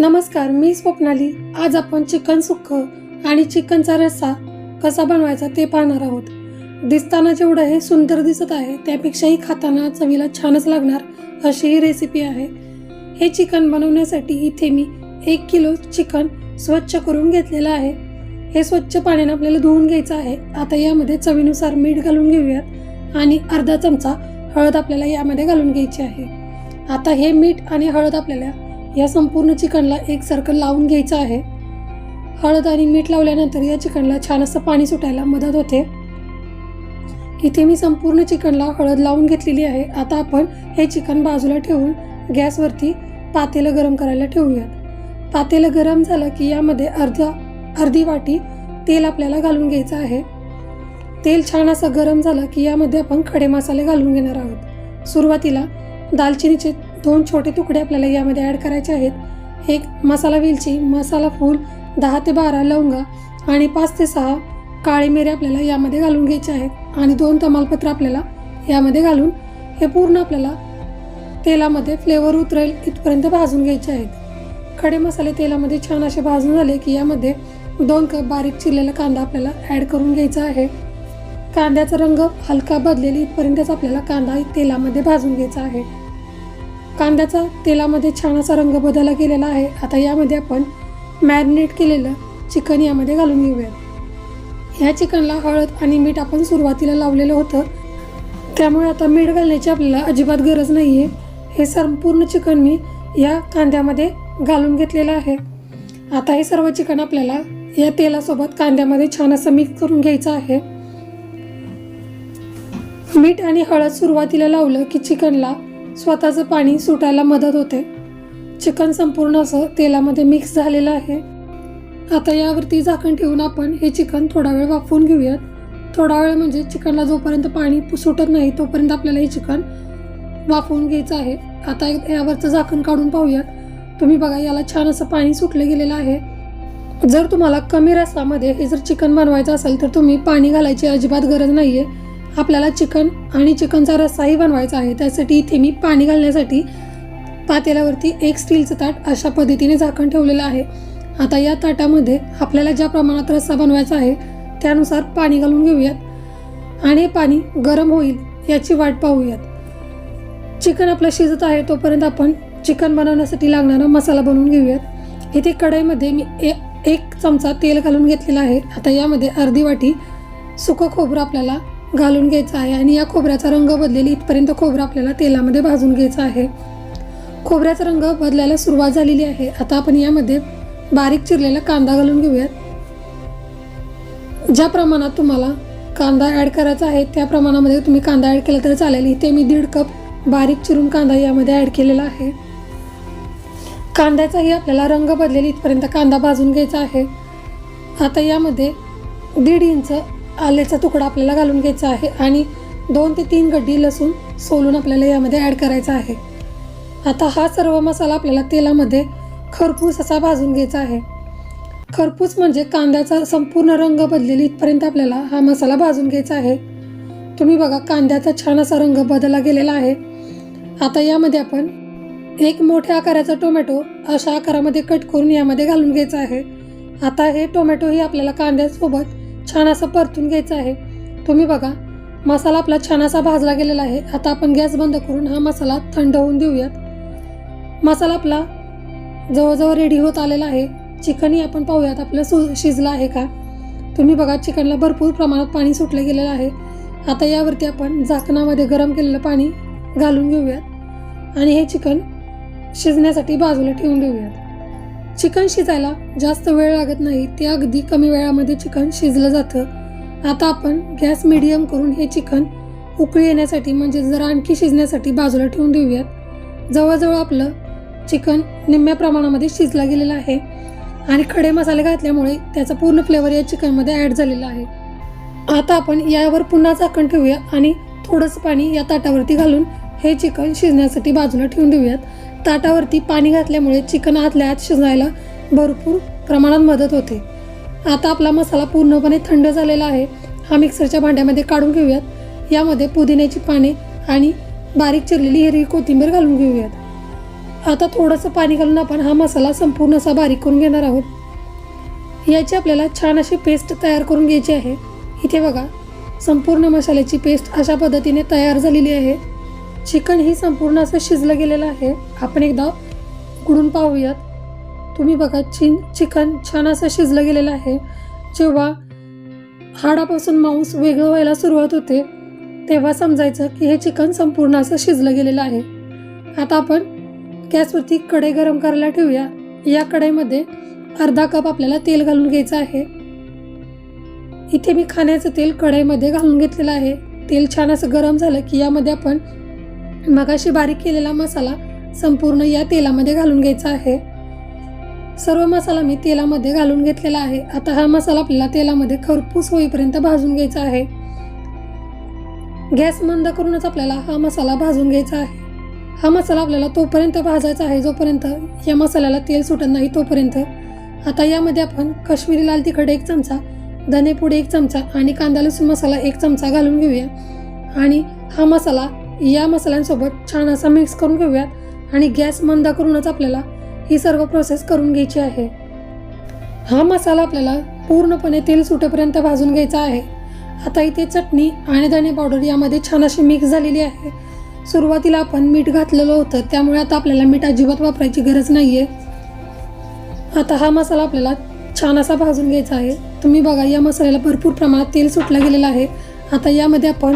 नमस्कार मी स्वप्नाली. आज आपण चिकन सुक्क आणि चिकनचा रस्सा कसा बनवायचा ते पाहणार आहोत. दिसताना जेवढं हे सुंदर दिसत आहे त्यापेक्षाही खाताना चवीला छानच लागणार अशी ही रेसिपी आहे. हे चिकन बनवण्यासाठी इथे मी एक किलो चिकन स्वच्छ करून घेतलेलं आहे. हे स्वच्छ पाण्याने आपल्याला धुवून घ्यायचं आहे. आता यामध्ये चवीनुसार मीठ घालून घेऊयात आणि अर्धा चमचा हळद आपल्याला यामध्ये घालून घ्यायची आहे. आता हे मीठ आणि हळद आपल्याला या संपूर्ण चिकनला एकसारखं लावून घ्यायचं आहे. हळद आणि मीठ लावल्यानंतर या चिकनला छान असं पाणी सुटायला मदत होते. इथे मी संपूर्ण चिकनला हळद लावून घेतलेली आहे. आता आपण हे चिकन बाजूला ठेवून गॅसवरती पातेलं गरम करायला ठेवूयात. पातेलं गरम झालं की यामध्ये अर्धा अर्धी वाटी तेल आपल्याला घालून घ्यायचं आहे. तेल छान असं गरम झालं की यामध्ये आपण खडे मसाले घालून घेणार आहोत. सुरुवातीला दालचिनीचे दोन छोटे तुकडे आपल्याला यामध्ये ॲड करायचे आहेत. एक मसाला वेलची मसाला फूल दहा ते बारा लवंगा आणि पाच ते सहा काळी मिरे आपल्याला यामध्ये घालून घ्यायचे आहेत. आणि दोन तमालपत्र आपल्याला यामध्ये घालून हे पूर्ण आपल्याला तेलामध्ये फ्लेवर उतरेल इथपर्यंत भाजून घ्यायचे आहेत. खडे मसाले तेलामध्ये छान असे भाजून झाले की यामध्ये दोन कप बारीक चिरलेला कांदा आपल्याला ॲड करून घ्यायचा आहे. कांद्याचा रंग हलका बदलेल इथपर्यंतच आपल्याला कांदा तेलामध्ये भाजून घ्यायचा आहे. कांद्याचा तेलामध्ये छान असा रंग बदलला गेलेला आहे. आता यामध्ये आपण मॅरिनेट केलेलं चिकन यामध्ये घालून घेऊयात. ह्या चिकनला हळद आणि मीठ आपण सुरुवातीला लावलेलं होतं. त्यामुळे आता मीठ घालण्याची आपल्याला अजिबात गरज नाही आहे हे संपूर्ण चिकन मी या कांद्यामध्ये घालून घेतलेलं आहे. आता हे सर्व चिकन आपल्याला या तेलासोबत कांद्यामध्ये छान असं मिक्स करून घ्यायचं आहे. मीठ आणि हळद सुरुवातीला लावलं की चिकनला स्वतःचं पाणी सुटायला मदत होते. चिकन संपूर्ण असं तेलामध्ये मिक्स झालेलं आहे. आता यावरती झाकण ठेवून आपण हे चिकन थोडा वेळ वाफवून घेऊयात. थोडा वेळ म्हणजे चिकनला जोपर्यंत पाणी पु- सुटत नाही तोपर्यंत आपल्याला हे चिकन वाफवून घ्यायचं आहे. आता एक- यावरचं झाकण काढून पाहूयात. तुम्ही बघा याला छान असं पाणी सुटलं गेलेलं आहे. जर तुम्हाला कमी रसामध्ये हे जर चिकन बनवायचं असेल तर तुम्ही पाणी घालायची अजिबात गरज नाही आहे आपल्याला चिकन आणि चिकनचा रस्साही बनवायचा आहे. त्यासाठी इथे मी पाणी घालण्यासाठी पातेल्यावरती एक स्टीलचं ताट अशा पद्धतीने झाकण ठेवलेलं आहे. आता या ताटामध्ये आपल्याला ज्या प्रमाणात रस्सा बनवायचा आहे त्यानुसार पाणी घालून घेऊयात आणि हे पाणी गरम होईल याची वाट पाहूयात. चिकन आपलं शिजत आहे तोपर्यंत आपण चिकन बनवण्यासाठी लागणारा मसाला बनवून घेऊयात. इथे कढईमध्ये मी ए एक चमचा तेल घालून घेतलेला आहे. आता यामध्ये अर्धी वाटी सुकं खोबरं आपल्याला घालून घ्यायचं आहे आणि या खोबऱ्याचा रंग बदलेल इथपर्यंत खोबरं आपल्याला तेलामध्ये भाजून घ्यायचं आहे. खोबऱ्याचा रंग बदलायला सुरुवात झालेली आहे. आता आपण यामध्ये बारीक चिरलेला कांदा घालून घेऊयात. ज्या प्रमाणात तुम्हाला कांदा ॲड करायचा आहे त्या प्रमाणामध्ये तुम्ही कांदा ॲड केला तर चालेल. इथे मी दीड कप बारीक चिरून कांदा यामध्ये ॲड केलेला आहे. कांद्याचाही आपल्याला रंग बदलेल. इथपर्यंत कांदा भाजून घ्यायचा आहे. आता यामध्ये दीड इंच आल्याचा तुकडा आपल्याला घालून घ्यायचा आहे आणि दोन ते तीन गड्डी लसूण सोलून आपल्याला यामध्ये ॲड करायचा आहे. आता हा सर्व मसाला आपल्याला तेलामध्ये खरपूस असा भाजून घ्यायचा आहे. खरपूस म्हणजे कांद्याचा संपूर्ण रंग बदलेल इथपर्यंत आपल्याला हा मसाला भाजून घ्यायचा आहे. तुम्ही बघा कांद्याचा छान असा रंग बदलला गेलेला आहे. आता यामध्ये आपण एक मोठ्या आकाराचा टोमॅटो अशा आकारामध्ये कट करून यामध्ये घालून घ्यायचा आहे. आता हे टोमॅटोही आपल्याला कांद्यासोबत छान असं परतून घ्यायचं आहे. तुम्ही बघा मसाला आपला छान असा भाजला गेलेला आहे. आता आपण गॅस बंद करून हा मसाला थंड होऊन देऊयात. मसाला आपला जवळजवळ रेडी होत आलेला आहे. चिकनही आपण पाहूयात आपलं सु शिजलं आहे का? तुम्ही बघा चिकनला भरपूर प्रमाणात पाणी सुटलं गेलेलं आहे. आता यावरती आपण झाकणामध्ये गरम केलेलं पाणी घालून घेऊयात. आणि हे चिकन शिजण्यासाठी बाजूला ठेवून देऊयात. चिकन शिजायला जास्त वेळ लागत नाही ते अगदी कमी वेळामध्ये चिकन शिजलं जातं. आता आपण गॅस मिडियम करून हे चिकन उकळी येण्यासाठी म्हणजे जरा आणखी शिजण्यासाठी बाजूला ठेवून देऊयात. जवळजवळ आपलं चिकन निम्म्या प्रमाणामध्ये शिजला गेलेलं आहे आणि खडे मसाले घातल्यामुळे त्याचा पूर्ण फ्लेवर या चिकनमध्ये ॲड झालेला आहे. आता आपण यावर पुन्हा झाकण ठेवूया आणि थोडंसं पाणी या ताटावरती घालून हे चिकन शिजण्यासाठी बाजूला ठेवून देऊयात. ताटावरती पाणी घातल्यामुळे चिकन आतल्या आत शिजायला भरपूर प्रमाणात मदत होते. आता आपला मसाला पूर्णपणे थंड झालेला आहे. हा मिक्सरच्या भांड्यामध्ये काढून घेऊयात. यामध्ये पुदिन्याची पाने आणि बारीक चिरलेली हिरवी कोथिंबीर घालून घेऊयात. आता थोडंसं पाणी घालून आपण हा मसाला संपूर्ण असा बारीक करून घेणार आहोत. याची आपल्याला छान अशी पेस्ट तयार करून घ्यायची आहे. इथे बघा संपूर्ण मसाल्याची पेस्ट अशा पद्धतीने तयार झालेली आहे. चिकन ही संपूर्ण असं शिजलं गेलेलं आहे. आपण एकदा उकडून पाहूयात. तुम्ही बघा चिन चिकन छान असं शिजलं गेलेलं आहे. जेव्हा हाडापासून मांस वेगळं व्हायला सुरुवात होते तेव्हा समजायचं की हे चिकन संपूर्ण असं शिजलं गेलेलं आहे. आता आपण गॅसवरती कढई गरम करायला ठेवूया. या कढईमध्ये अर्धा कप आपल्याला तेल घालून घ्यायचं आहे. इथे मी खाण्याचं तेल कढईमध्ये घालून घेतलेलं आहे. तेल छान असं गरम झालं की यामध्ये आपण मगाशी बारीक केलेला मसाला संपूर्ण या तेलामध्ये घालून घ्यायचा आहे. सर्व मसाला मी तेलामध्ये घालून घेतलेला आहे. आता हा मसाला आपल्याला तेलामध्ये खरपूस होईपर्यंत भाजून घ्यायचा आहे. गॅस मंद करूनच आपल्याला हा मसाला भाजून घ्यायचा आहे. हा मसाला आपल्याला तोपर्यंत भाजायचा आहे जोपर्यंत या मसाल्याला तेल सुटत नाही तोपर्यंत. आता यामध्ये आपण काश्मीरी लाल तिखट एक चमचा धनेपूड एक चमचा आणि कांदा लसूण मसाला एक चमचा घालून घेऊया. आणि हा मसाला या मसाल्यांसोबत छान असा मिक्स करून घेऊयात आणि गॅस मंद करूनच आपल्याला ही सर्व प्रोसेस करून घ्यायची आहे. हा मसाला आपल्याला पूर्णपणे तेल सुटेपर्यंत भाजून घ्यायचा आहे. आता इथे चटणी आणि धने पावडर यामध्ये छान अशी मिक्स झालेली आहे. सुरुवातीला आपण मीठ घातलेलं होतं त्यामुळे आता आपल्याला मीठ अजिबात वापरायची गरज नाही आहे आता हा मसाला आपल्याला छान असा भाजून घ्यायचा आहे. तुम्ही बघा या मसाल्याला भरपूर प्रमाणात तेल सुटलं गेलेलं आहे. आता यामध्ये आपण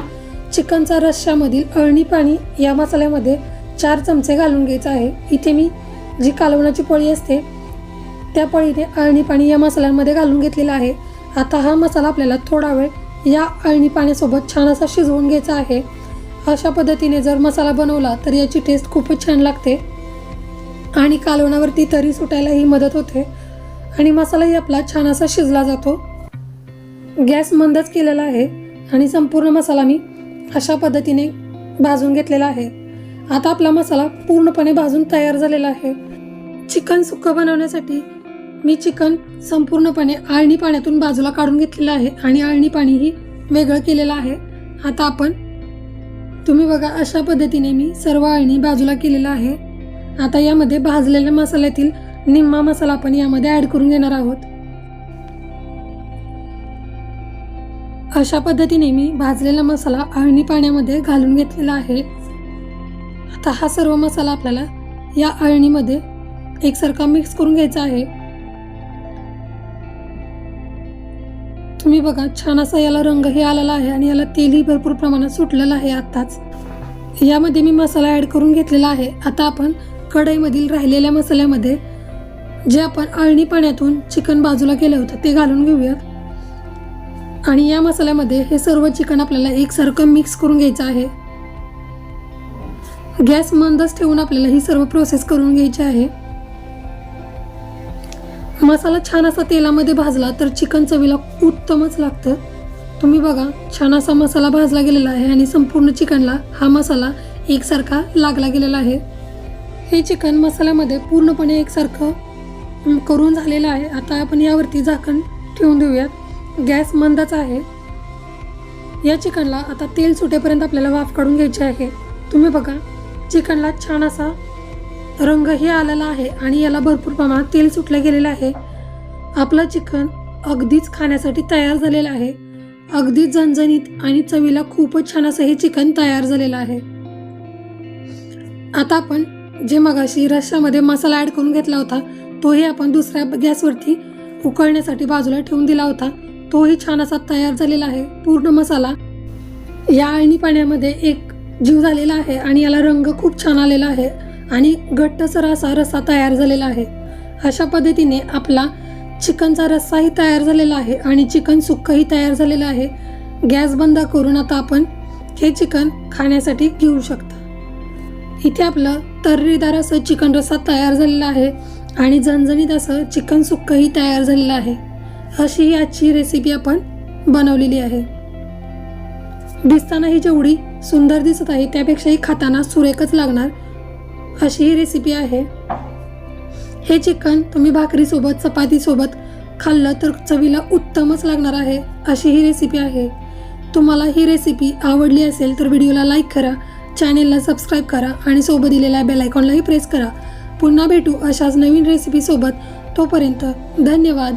चिकनचा रश्श्यामधील अळणी पाणी या मसाल्यामध्ये चार चमचे घालून घ्यायचं आहे. इथे मी जी कालवणाची पळी असते त्या पळीने अळणी पाणी या मसाल्यांमध्ये घालून घेतलेलं आहे. आता हा मसाला आपल्याला थोडा वेळ या अळणी पाण्यासोबत छान असा शिजवून घ्यायचा आहे. अशा पद्धतीने जर मसाला बनवला तर याची टेस्ट खूपच छान लागते आणि कालवणावरती तरी सुटायलाही मदत होते आणि मसालाही आपला छान असा शिजला जातो. गॅस मंदच केलेला आहे आणि संपूर्ण मसाला मी अशा पद्धतीने भाजून घेतलेला आहे. आता आपला मसाला पूर्णपणे भाजून तयार झालेला आहे. चिकन सुक्कं बनवण्यासाठी मी चिकन संपूर्णपणे आळणी पाण्यातून बाजूला काढून घेतलेलं आहे आणि आळणी पाणीही वेगळं केलेलं आहे. आता आपण तुम्ही बघा अशा पद्धतीने मी सर्व आळणी बाजूला केलेलं आहे. आता यामध्ये भाजलेल्या मसाल्यातील निम्मा मसाला आपण यामध्ये ॲड करून घेणार आहोत. अशा पद्धतीने मी भाजलेला मसाला आळणी पाण्यामध्ये घालून घेतलेला आहे. आता हा सर्व मसाला आपल्याला या अळणीमध्ये एकसारखा मिक्स करून घ्यायचा आहे. तुम्ही बघा छान असा याला रंगही आलेला आहे आणि याला तेलही भरपूर प्रमाणात सुटलेलं आहे आत्ताच. यामध्ये मी मसाला ॲड करून घेतलेला आहे. आता आपण कढईमधील राहिलेल्या मसाल्यामध्ये जे आपण अळणी पाण्यातून चिकन बाजूला केलं होतं ते घालून घेऊयात. आणि या मसाल्यामध्ये हे सर्व चिकन आपल्याला एकसारखं मिक्स करून घ्यायचं आहे. गॅस मंदच ठेवून आपल्याला ही सर्व प्रोसेस करून घ्यायची आहे. मसाला छान असा तेलामध्ये भाजला तर चिकन चवीला उत्तमच लागतं. तुम्ही बघा छान असा मसाला भाजला गेलेला आहे आणि संपूर्ण चिकनला हा मसाला एकसारखा लागला गेलेला आहे. हे चिकन मसाल्यामध्ये पूर्णपणे एकसारखं करून झालेलं आहे. आता आपण यावरती झाकण ठेवून देऊयात. गॅस मंदच आहे. या चिकनला आता तेल सुटेपर्यंत आपल्याला वाफ काढून घ्यायची आहे. तुम्ही बघा चिकनला छान असा रंगही आलेला आहे आणि याला भरपूर प्रमाणात तेल सुटलं गेलेलं आहे. आपलं चिकन अगदीच खाण्यासाठी तयार झालेलं आहे. अगदीच झणझणीत आणि चवीला खूपच छान असं हे चिकन तयार झालेलं आहे. आता आपण जे मगाशी रश्श्यामध्ये मसाला ॲड करून घेतला होता तोही आपण दुसऱ्या गॅसवरती उकळण्यासाठी बाजूला ठेवून दिला होता. तोही छान असा तयार झालेला आहे पूर्ण मसाला. या आळणी पाण्यामध्ये एक जीव झालेला आहे आणि याला रंग खूप छान आलेला आहे आणि घट्टसर असा रस्सा तयार झालेला आहे. अशा पद्धतीने आपला चिकनचा रस्साही तयार झालेला आहे आणि चिकन सुक्कंही तयार झालेलं आहे. गॅस बंद करून आता आपण हे चिकन खाण्यासाठी घेऊ शकता. इथे आपलं तर्रीदार असं चिकन रस्सा तयार झालेला आहे आणि झणझणीत असं चिकन सुक्कंही तयार झालेलं आहे. अशी ही आजची रेसिपी आपण बनवलेली आहे. दिसताना ही जेवढी सुंदर दिसत आहे त्यापेक्षाही खाताना सुरेखच लागणार अशी ही रेसिपी आहे. हे चिकन तुम्ही भाकरीसोबत चपातीसोबत खाल्लं तर चवीला उत्तमच लागणार आहे अशी ही रेसिपी आहे. तुम्हाला ही रेसिपी आवडली असेल तर व्हिडिओला लाईक करा चॅनेलला सबस्क्राईब करा आणि सोबत दिलेल्या बेलायकॉनलाही प्रेस करा. पुन्हा भेटू अशाच नवीन रेसिपीसोबत तोपर्यंत धन्यवाद.